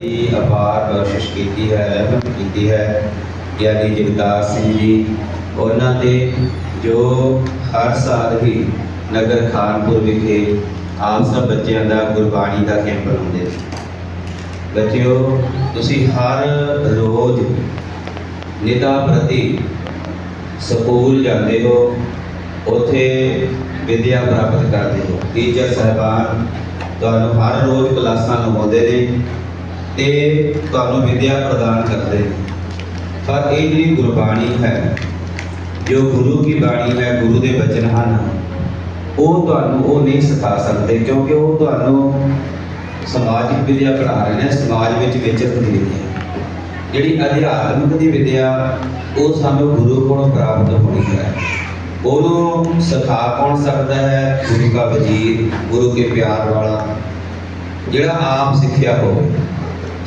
ਦੀ ਅਪਾਰ ਕੋਸ਼ਿਸ਼ ਕੀਤੀ ਹੈ, ਰਹਿਮਤ ਕੀਤੀ ਹੈ ਗਿਆਨੀ ਜਗਤਾਰ ਸਿੰਘ ਜੀ ਉਹਨਾਂ ਦੇ ਜੋ ਹਰ ਸਾਲ ਹੀ ਨਗਰ ਖਾਨਪੁਰ ਵਿਖੇ ਆਪ ਸਭ ਬੱਚਿਆਂ ਦਾ ਗੁਰਬਾਣੀ ਦਾ ਕੈਂਪ ਲਾਉਂਦੇ ਨੇ। ਬੱਚਿਓ, ਤੁਸੀਂ ਹਰ ਰੋਜ਼ ਨਿਤਾ ਪ੍ਰਤੀ ਸਕੂਲ ਜਾਂਦੇ ਹੋ, ਉੱਥੇ ਵਿਦਿਆ ਪ੍ਰਾਪਤ ਕਰਦੇ ਹੋ। ਟੀਚਰ ਸਾਹਿਬਾਨ, ਤੁਹਾਨੂੰ ਹਰ ਰੋਜ਼ ਕਲਾਸਾਂ ਤੇ ਤੁਹਾਨੂੰ ਵਿਦਿਆ ਪ੍ਰਦਾਨ ਕਰਦੇ। ਨੇ ਪਰ ਇਹ ਜਿਹੜੀ ਗੁਰਬਾਣੀ ਹੈ, ਜੋ ਗੁਰੂ ਕੀ ਬਾਣੀ ਹੈ, ਗੁਰੂ ਦੇ ਬਚਨ ਹਨ, ਉਹ ਤੁਹਾਨੂੰ ਉਹ ਨਹੀਂ ਸਿਖਾ ਸਕਦੇ ਕਿਉਂਕਿ ਉਹ ਤੁਹਾਨੂੰ ਸਮਾਜਿਕ ਵਿਦਿਆ ਪੜ੍ਹਾ ਰਹੇ ਨੇ, ਸਮਾਜ ਵਿੱਚ ਵਿਚਰਤ ਦੀ ਵਿਦਿਆ ਜਿਹੜੀ ਅਧਿਆਤਮਿਕ ਦੀ ਵਿਦਿਆ, ਉਹ ਸਾਨੂੰ ਗੁਰੂ ਕੋਲੋਂ ਪ੍ਰਾਪਤ ਹੋਣੀ ਹੈ। ਉਹਨੂੰ ਸਿਖਾ ਕੌਣ ਸਕਦਾ ਹੈ? ਗੁਰੂ ਦਾ ਵਜ਼ੀਰ, ਗੁਰੂ ਕੇ ਪਿਆਰ ਵਾਲਾ, ਜਿਹੜਾ ਆਪ ਸਿੱਖਿਆ ਹੋਵੇ।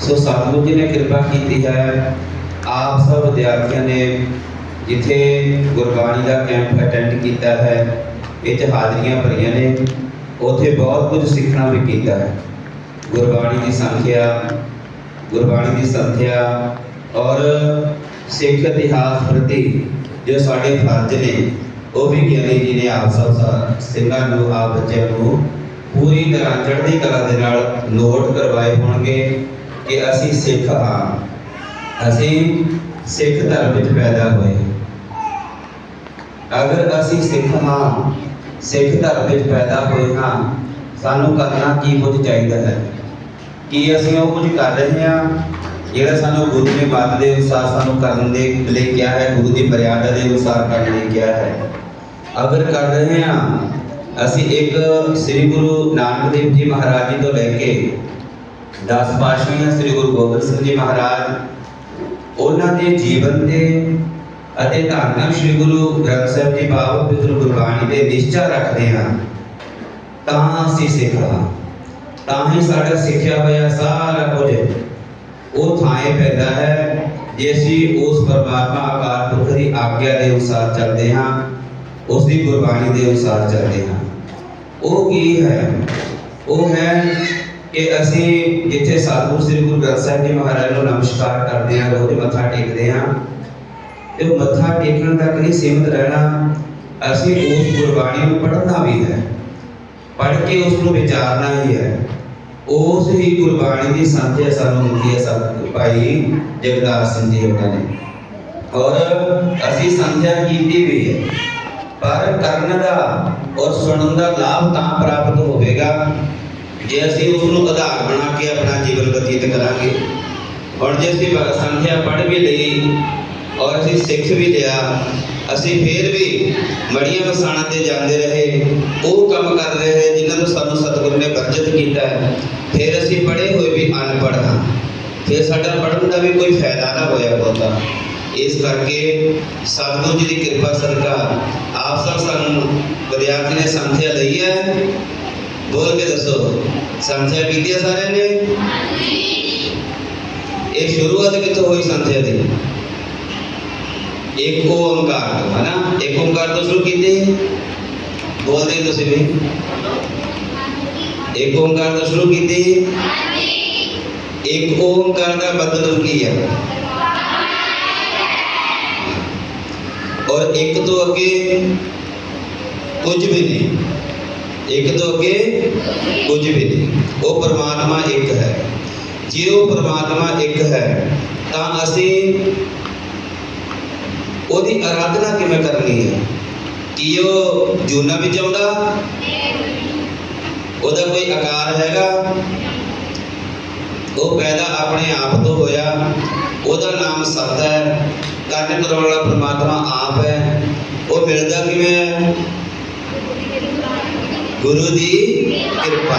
ਸੋ ਸਤਿਗੁਰੂ ਜੀ ਨੇ ਕਿਰਪਾ ਕੀਤੀ ਹੈ, ਆਪ ਸਭ ਵਿਦਿਆਰਥੀਆਂ ਨੇ ਜਿੱਥੇ ਗੁਰਬਾਣੀ ਦਾ ਕੈਂਪ ਅਟੈਂਡ ਕੀਤਾ ਹੈ ਇਹ ਹਾਜ਼ਰੀਆਂ ਭਰੀਆਂ ਨੇ, ਉੱਥੇ ਬਹੁਤ ਕੁਝ ਸਿੱਖਣਾ ਵੀ ਕੀਤਾ ਹੈ। ਗੁਰਬਾਣੀ ਦੀ ਸੰਖਿਆ, ਗੁਰਬਾਣੀ ਦੀ ਸੰਥਿਆ ਔਰ ਸਿੱਖ ਇਤਿਹਾਸ ਪ੍ਰਤੀ ਜੋ ਸਾਡੇ ਫਰਜ਼ ਨੇ, ਉਹ ਵੀ ਗਿਆਨੀ ਜੀ ਨੇ ਆਪ ਸਭ ਸਿੰਘਾਂ ਨੂੰ, ਆਪ ਬੱਚਿਆਂ ਨੂੰ ਪੂਰੀ ਤਰ੍ਹਾਂ ਚੜ੍ਹਦੀ ਕਲਾ ਦੇ ਨਾਲ ਨੋਟ ਕਰਵਾਏ ਹੋਣਗੇ। ਕਿ ਅਸੀਂ ਸਿੱਖ ਹਾਂ। ਅਸੀਂ ਸਿੱਖ ਧਰਮ ਵਿੱਚ ਪੈਦਾ ਹੋਏ। ਅਗਰ ਅਸੀਂ ਸਿੱਖ ਹਾਂ, ਸਿੱਖ ਧਰਮ ਵਿੱਚ ਪੈਦਾ ਹੋਏ ਹਾਂ, ਸਾਨੂੰ ਕਰਨਾ ਕੀ ਕੁਝ ਚਾਹੀਦਾ ਹੈ? ਕੀ ਅਸੀਂ ਉਹ ਕੁਝ ਕਰ ਰਹੇ ਹਾਂ? ਜਿਹੜਾ ਸਾਨੂੰ ਗੁਰੂ ਨੇ ਮੱਤ ਦੇ ਅਨੁਸਾਰ ਸਾਨੂੰ ਕਰਨ ਦੇ ਲਈ ਕਿਹਾ ਹੈ, ਗੁਰੂ ਦੀ ਮਰਿਆਦਾ ਦੇ ਅਨੁਸਾਰ ਕਰਨ ਲਈ ਕਿਹਾ ਹੈ। ਅਗਰ ਕਰ ਰਹੇ ਹਾਂ, ਅਸੀਂ ਇੱਕ ਸ੍ਰੀ ਗੁਰੂ ਨਾਨਕ ਦੇਵ ਜੀ ਮਹਾਰਾਜ ਜੀ ਤੋਂ ਲੈ ਕੇ 10 ਪਾਤਸ਼ਾਹੀਆਂ ਸ੍ਰੀ ਗੁਰੂ ਗੋਬਿੰਦ ਸਿੰਘ ਜੀ ਮਹਾਰਾਜ, ਉਹਨਾਂ ਦੇ ਜੀਵਨ ਦੇ ਅਤੇ ਧੰਨ ਸ੍ਰੀ ਗੁਰੂ ਗ੍ਰੰਥ ਸਾਹਿਬ ਜੀ ਬਾਬਾ ਪਿਤਰ ਗੁਰਬਾਣੀ ਦੇ ਨਿਸ਼ਚਾ ਰੱਖਦੇ ਹਾਂ, ਤਾਂ ਅਸੀਂ ਸਿੱਖ ਤਾਂ ਹੀ ਸਾਡਾ ਸਿੱਖਿਆ ਹੋਇਆ ਸਾਰਾ ਕੁਝ ਉਹ ਥਾਂ ਪੈਂਦਾ ਹੈ, ਜੇ ਅਸੀਂ ਉਸ ਪਰਮਾਤਮਾ ਆਕਾਰ ਪੁਰਖ ਦੀ ਆਗਿਆ ਦੇ ਅਨੁਸਾਰ ਚੱਲਦੇ ਹਾਂ, ਉਸ ਦੀ ਗੁਰਬਾਣੀ ਦੇ ਅਨੁਸਾਰ ਚੱਲਦੇ ਹਾਂ। ਉਹ ਕੀ ਹੈ? ਉਹ ਹੈ ਕਿ ਅਸੀਂ ਜਿੱਥੇ ਸਤਿਗੁਰੂ ਸ੍ਰੀ ਗੁਰੂ ਗ੍ਰੰਥ ਸਾਹਿਬ ਜੀ ਮਹਾਰਾਜ ਨੂੰ ਨਮਸਕਾਰ ਕਰਦੇ ਹਾਂ, ਰੋਜ਼ ਮੱਥਾ ਟੇਕਦੇ ਹਾਂ। ਤੇ ਮੱਥਾ ਟੇਕਣ ਤੱਕ ਨਹੀਂ ਸੀਮਤ ਰਹਿਣਾ ਅਸੀਂ ਉਸ ਗੁਰਬਾਣੀ ਨੂੰ ਪੜ੍ਹਨਾ ਵੀ ਹੈ। ਪੜ੍ਹ ਕੇ ਉਸ ਨੂੰ ਵਿਚਾਰਨਾ ਹੀ ਹੈ। ਉਸ ਹੀ ਗੁਰਬਾਣੀ ਦੀ ਸੰਥਿਆ ਸਾਨੂੰ ਮਿਲਦੀ ਹੈ ਸਭ ਭਾਈ ਜਗਦਾਰ ਸਿੰਘ ਜੀ ਉਹਨਾਂ ਨੇ। ਔਰ ਅਸੀਂ ਸੰਥਿਆ ਕੀਤੀ ਵੀ ਹੈ। ਪਰ ਕਰਨ ਦਾ ਔਰ ਸੁਣਨ ਦਾ ਲਾਭ ਤਾਂ ਪ੍ਰਾਪਤ ਹੋਵੇਗਾ। ਜੇ ਅਸੀਂ ਉਸ ਨੂੰ ਆਧਾਰ ਬਣਾ ਕੇ ਆਪਣਾ ਜੀਵਨ ਬਤੀਤ ਕਰਾਂਗੇ, ਔਰ ਜੇ ਅਸੀਂ ਬ- ਪੜ੍ਹ ਵੀ ਲਈ, ਔਰ ਅਸੀਂ ਸਿੱਖ ਵੀ ਲਿਆ, ਅਸੀਂ ਫੇਰ ਵੀ ਮੜੀਆਂ ਵਸਾਣਾ ਤੇ ਜਾਂਦੇ ਰਹੇ, ਉਹ ਕੰਮ ਕਰ ਰਹੇ ਜਿਨ੍ਹਾਂ ਤੋਂ ਸਾਨੂੰ ਸਤਿਗੁਰੂ ਨੇ ਵਰਜਿਤ ਕੀਤਾ ਹੈ, ਫਿਰ ਅਸੀਂ ਪੜ੍ਹੇ ਹੋਏ ਵੀ ਅਨਪੜ੍ਹ ਹਾਂ। ਫਿਰ ਸਾਡਾ ਪੜ੍ਹਨ ਦਾ ਵੀ ਕੋਈ ਫਾਇਦਾ ਨਾ ਹੋਇਆ ਬਹੁਤਾ। ਇਸ ਕਰਕੇ ਸਤਿਗੁਰੂ ਜੀ ਦੀ ਕਿਰਪਾ ਸਦਕਾ ਆਪ ਸਭ ਸਾਨੂੰ ਵਿਦਿਆਰਥੀ ਨੇ ਸੰਥਿਆ ਲਈ ਹੈ ਬੋਲ ਕੇ ਦੱਸੋ ਸੰਥਿਆ ਕੀਤੀ ਹੈ ਸਾਰਿਆਂ ਨੇ ਇਹ ਸ਼ੁਰੂਆਤ ਕਿੱਥੋਂ ਹੋਈ ਸੰਥਿਆ ਦੀ ਇੱਕ ਓੰਕਾਰ ਤੋਂ ਹੈ ਨਾ ਇੱਕ ਓੰਕਾਰ ਤੋਂ ਸ਼ੁਰੂ ਕੀਤੀ ਬੋਲਦੇ ਹੀ ਤੁਸੀਂ ਵੀ ਇੱਕ ਓੰਕਾਰ ਤੋਂ ਸ਼ੁਰੂ ਕੀਤੀ ਇੱਕ ਓੰਕਾਰ ਦਾ ਮਤਲਬ ਕੀ ਹੈ ਔਰ ਇੱਕ ਤੋਂ ਅੱਗੇ ਕੁਝ ਵੀ ਨਹੀਂ ਇੱਕ ਤੋਂ ਅੱਗੇ ਕੁਝ ਵੀ ਨਹੀਂ। ਉਹ ਪਰਮਾਤਮਾ ਇੱਕ ਹੈ। ਜੇ ਉਹ ਪਰਮਾਤਮਾ ਇੱਕ ਹੈ, ਤਾਂ ਅਸੀਂ ਉਹਦੀ ਆਰਾਧਨਾ ਕਿਵੇਂ ਕਰਨੀ ਹੈ? ਕੀ ਉਹ ਜੂਨਾ ਵਿੱਚ ਆਉਂਦਾ? ਉਹਦਾ ਕੋਈ ਆਕਾਰ ਹੈਗਾ? ਉਹ ਪੈਦਾ ਆਪਣੇ ਆਪ ਤੋਂ ਹੋਇਆ। ਉਹਦਾ ਨਾਮ ਸਤ ਹੈ। ਕਰਨ ਕਰਾਉਣ ਵਾਲਾ ਪ੍ਰਮਾਤਮਾ ਆਪ ਹੈ। ਉਹ ਮਿਲਦਾ ਕਿਵੇਂ ਹੈ? ਗੁਰੂ ਦੀ ਕਿਰਪਾ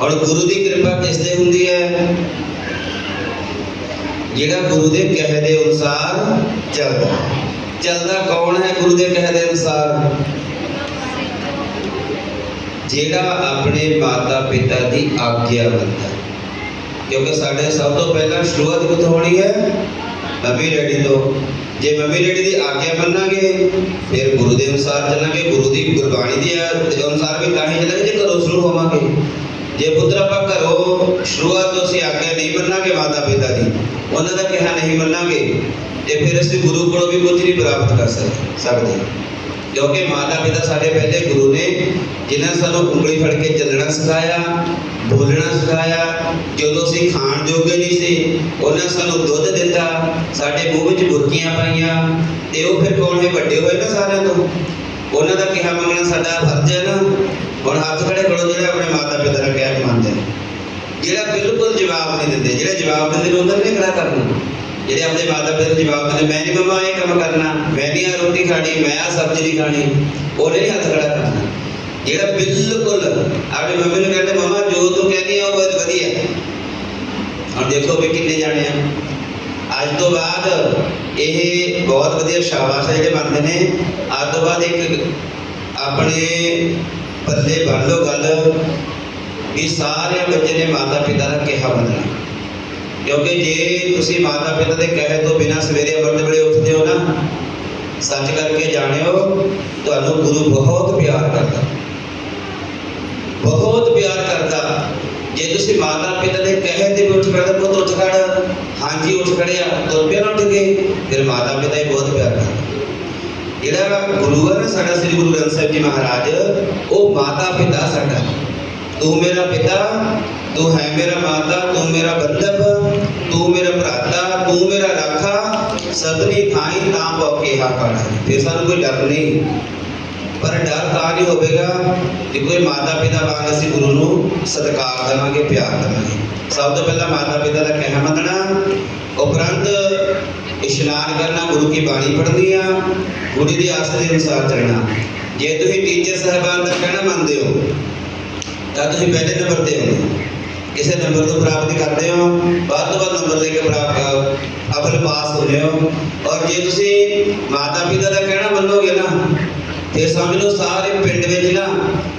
ਔਰ ਗੁਰੂ ਦੀ ਕਿਰਪਾ ਕਿਸ ਤੇ ਹੁੰਦੀ ਹੈ? ਜਿਹੜਾ ਗੁਰੂ ਦੇ ਕਹੇ ਦੇ ਅਨੁਸਾਰ ਚੱਲਦਾ। ਚੱਲਦਾ ਕੌਣ ਹੈ ਗੁਰੂ ਦੇ ਕਹੇ ਦੇ ਅਨੁਸਾਰ? ਜਿਹੜਾ ਆਪਣੇ ਮਾਤਾ ਪਿਤਾ ਦੀ ਆਗਿਆ ਮੰਨਦਾ ਕਿਉਂਕਿ ਸਾਡੇ ਸਭ ਤੋਂ ਪਹਿਲਾਂ ਸ਼ੁਰੂਆਤ ਕਿੱਥੋਂ ਹੋਣੀ ਹੈ? ਮੰਮੀ ਰੈਡੀ ਤੋਂ। ਜੇ ਮੰਮੀ ਡੈਡੀ ਦੀ ਆਗਿਆ ਮੰਨਾਂਗੇ, ਫਿਰ ਗੁਰੂ ਦੇ ਅਨੁਸਾਰ ਚੱਲਾਂਗੇ, ਗੁਰੂ ਦੀ ਗੁਰਬਾਣੀ ਦੀ ਆ- ਅਨੁਸਾਰ ਵੀ ਤਾਂ ਹੀ ਚੱਲਾਂਗੇ ਜੇ ਘਰੋਂ ਸ਼ੁਰੂ ਹੋਵਾਂਗੇ। ਜੇ ਪੁੱਤਰ ਆਪਾਂ ਘਰੋਂ ਸ਼ੁਰੂਆਤ ਤੋਂ ਅਸੀਂ ਆਗਿਆ ਨਹੀਂ ਮੰਨਾਂਗੇ ਮਾਤਾ ਪਿਤਾ ਦੀ, ਉਹਨਾਂ ਦਾ ਕਿਹਾ ਨਹੀਂ ਮੰਨਾਂਗੇ, ਤੇ ਫਿਰ ਅਸੀਂ ਗੁਰੂ ਕੋਲੋਂ ਵੀ ਕੁਝ ਨਹੀਂ ਪ੍ਰਾਪਤ ਕਰ ਸਕ- ਸਕਦੇ। ਕਿਉਂਕਿ ਮਾਤਾ ਪਿਤਾ ਸਾਡੇ ਪਹਿਲੇ ਗੁਰੂ ਨੇ, ਜਿਨ੍ਹਾਂ ਸਾਨੂੰ ਉਂਗਲੀ ਫੜ ਕੇ ਚੱਲਣਾ ਸਿਖਾਇਆ, ਬੋਲਣਾ ਸਿਖਾਇਆ ਜਦੋਂ ਅਸੀਂ ਖਾਣ ਜੋਗੇ ਨਹੀਂ ਸੀ, ਉਹਨਾਂ ਸਾਨੂੰ ਦੁੱਧ ਦਿੱਤਾ, ਸਾਡੇ ਮੂੰਹ ਵਿੱਚ ਬੁਰਕੀਆਂ ਪਾਈਆਂ, ਤੇ ਉਹ ਫਿਰ ਕੌਣ ਹੈ ਵੱਡੇ ਹੋਏ ਨਾ ਸਾਰਿਆਂ ਤੋਂ। ਉਹਨਾਂ ਦਾ ਕਿਹਾ ਮੰਗਣਾ, ਸਾਡਾ ਫਰਜ਼ ਹੈ ਨਾ, ਹੁਣ ਹੱਥ ਖੜੇ ਕਰੋ, ਜਿਹੜੇ ਆਪਣੇ ਮਾਤਾ ਪਿਤਾ ਦਾ ਕਿਹਾ ਮੰਨਦੇ ਜਿਹੜਾ ਬਿਲਕੁਲ ਜਵਾਬ ਨਹੀਂ ਦਿੰਦੇ, ਜਿਹੜੇ ਜਵਾਬ ਦਿੰਦੇ ਨੇ ਉਹਨਾਂ ਨੇ ਖੜਾ ਕਰਨਾ। ਜਿਹੜੇ ਆਪਣੇ ਮਾਤਾ ਪਿਤਾ ਨੂੰ ਜਵਾਬ ਦਿੰਦੇ, ਮੈਂ ਨਹੀਂ ਮਮਾ, ਇਹ ਕੰਮ ਕਰਨਾ। ਮੈਂ ਨਹੀਂ ਆਹ ਰੋਟੀ ਖਾਣੀ, ਮੈਂ ਆ ਸਬਜ਼ੀ ਨਹੀਂ ਖਾਣੀ। ਉਹਨੇ ਨਹੀਂ ਹੱਥ ਖੜਾ ਕਰਨਾ। ਜਿਹੜਾ ਬਿਲਕੁਲ ਆਪਣੇ ਮੰਮੀ ਨੂੰ ਕਹਿੰਦੇ, ਮਮਾ, ਜੋ ਤੂੰ ਕਹਿੰਦੀ ਆ, ਉਹ ਬਹੁਤ ਵਧੀਆ ਹੁਣ ਦੇਖੋ ਵੀ ਕਿੰਨੇ ਜਾਣੇ ਆ। ਅੱਜ ਤੋਂ ਬਾਅਦ ਇਹ ਬਹੁਤ ਵਧੀਆ ਸ਼ਾਬਾਸ਼ ਹੈ ਜਿਹੜੇ ਬਣਦੇ ਨੇ। ਅੱਜ ਤੋਂ ਬਾਅਦ ਇੱਕ ਆਪਣੇ ਪੱਲੇ ਬੰਨ ਲਓ ਗੱਲ ਵੀ ਸਾਰੇ ਬੱਚੇ ਨੇ ਮਾਤਾ ਪਿਤਾ ਦਾ ਕਿਹਾ ਮੰਨਣਾ। ਕਿਉਂਕਿ ਜੇ ਤੁਸੀਂ ਮਾਤਾ ਪਿਤਾ ਦੇ ਕਹੇ ਤੋਂ ਬਿਨਾਂ ਸਵੇਰੇ ਅੰਮ੍ਰਿਤ ਵੇਲੇ ਉੱਠਦੇ ਹੋ ਨਾ, ਸੱਚ ਕਰਕੇ ਜਾਣਿਓ, ਤੁਹਾਨੂੰ ਗੁਰੂ ਬਹੁਤ ਪਿਆਰ ਕਰਦਾ। ਬਹੁਤ ਪਿਆਰ ਕਰਦਾ। ਜੇ ਤੁਸੀਂ ਮਾਤਾ ਪਿਤਾ ਦੇ ਕਹੇ ਤੇ ਉੱਠ ਖੜਦਾ ਪੁੱਤ ਉੱਠ ਖੜ ਹਾਂਜੀ, ਉੱਠ ਖੜਿਆ ਤੁਰ ਪਿਆ ਉੱਠ ਕੇ, ਫਿਰ ਮਾਤਾ ਪਿਤਾ ਹੀ ਬਹੁਤ ਪਿਆਰ ਕਰਦਾ। ਜਿਹੜਾ ਗੁਰੂ ਹੈ ਨਾ, ਸਾਡਾ ਸ੍ਰੀ ਗੁਰੂ ਗ੍ਰੰਥ ਸਾਹਿਬ ਜੀ ਮਹਾਰਾਜ, ਉਹ ਮਾਤਾ ਪਿਤਾ ਸਾਡਾ। ਤੂੰ ਮੇਰਾ ਪਿਤਾ, ਤੂੰ ਹੈ ਮੇਰਾ ਮਾਤਾ, ਤੂੰ ਮੇਰਾ ਬੱਲਭ ਤੂੰ ਮੇਰਾ ਭਰਾਤਾ, ਤੂੰ ਮੇਰਾ ਰਾਖਾ ਸਦਨੀ ਥਾਈ ਤਾਂ ਬੋਕੇ ਹਾਕਾ। ਤੇ ਸਾਨੂੰ ਕੋਈ ਡਰ ਨਹੀਂ। ਪਰ ਡਰ ਤਾਂ ਨਹੀਂ ਹੋਵੇਗਾ ਜੇ ਕੋਈ ਮਾਤਾ ਪਿਤਾ ਵਾਂਗ ਅਸੀਂ ਗੁਰੂ ਨੂੰ ਸਤਿਕਾਰ ਦੇਵਾਂਗੇ, ਪਿਆਰ ਦੇਵਾਂਗੇ। ਸਭ ਤੋਂ ਪਹਿਲਾਂ ਮਾਤਾ ਪਿਤਾ ਦਾ ਕਹਿਣਾ ਮੰਨਣਾ, ਉਪਰੰਤ ਇਸ਼ਨਾਨ ਕਰਨਾ, ਗੁਰੂ ਕੀ ਬਾਣੀ ਪੜ੍ਹਨੀ ਆ, ਗੁਰੂ ਦੀ ਆਸ ਦੇ ਅਨੁਸਾਰ ਚੱਲਣਾ। ਜੇ ਤੁਸੀਂ ਟੀਚਰ ਸਾਹਿਬਾਨ ਦਾ ਕਹਿਣਾ ਮੰਨਦੇ ਹੋ, ਤਾਂ ਤੁਸੀਂ ਪਹਿਲੇ ਨੰਬਰ ਤੇ ਹੋ ਕਿਸੇ ਨੰਬਰ ਤੋਂ ਪ੍ਰਾਪਤੀ ਕਰਦੇ ਹੋ ਬਾਅਦ ਤੋਂ ਬਾਅਦ ਨੰਬਰ ਲੈ ਕੇ ਪ੍ਰਾਪਤ ਅਵਲ ਪਾਸ ਹੋ ਹੋ ਔਰ ਜੇ ਤੁਸੀਂ ਮਾਤਾ ਪਿਤਾ ਦਾ ਕਹਿਣਾ ਮੰਨੋਗੇ ਨਾ ਫਿਰ ਸਮਝ ਲਓ ਸਾਰੇ ਪਿੰਡ ਵਿੱਚ ਨਾ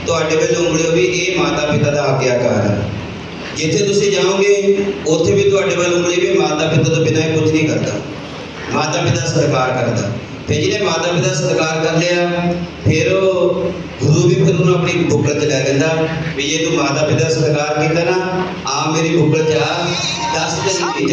ਤੁਹਾਡੇ ਵਿੱਚ ਉਂਗਲੀ ਹੋਵੇ ਇਹ ਮਾਤਾ ਪਿਤਾ ਦਾ ਆਗਿਆਕਾਰ ਹੈ। ਜਿੱਥੇ ਤੁਸੀਂ ਜਾਓਗੇ, ਉੱਥੇ ਵੀ ਤੁਹਾਡੇ ਵੱਲ ਉਂਗਲੀ ਵੀ ਮਾਤਾ ਪਿਤਾ ਤੋਂ ਬਿਨਾਂ ਕੁਝ ਨਹੀਂ ਕਰਦਾ। ਮਾਤਾ ਪਿਤਾ ਸਤਿਕਾਰ ਕਰਦਾ। ਫਿਰ ਜਿਹਨੇ ਮਾਤਾ ਪਿਤਾ ਸਤਿਕਾਰ ਕਰ ਲਿਆ, ਫਿਰ ਉਹ ਗੁਰੂ ਵੀ ਫਿਰ ਉਹਨੂੰ ਆਪਣੀ ਬੁੱਕਲ 'ਚ ਲੈ ਲੈਂਦਾ ਵੀ ਜੇ ਤੂੰ ਮਾਤਾ ਪਿਤਾ ਸਤਿਕਾਰ ਕੀਤਾ ਨਾ ਆ ਮੇਰੀ ਬੁੱਕਲ 'ਚ ਆ 10 ਦਿਨ ਦੀ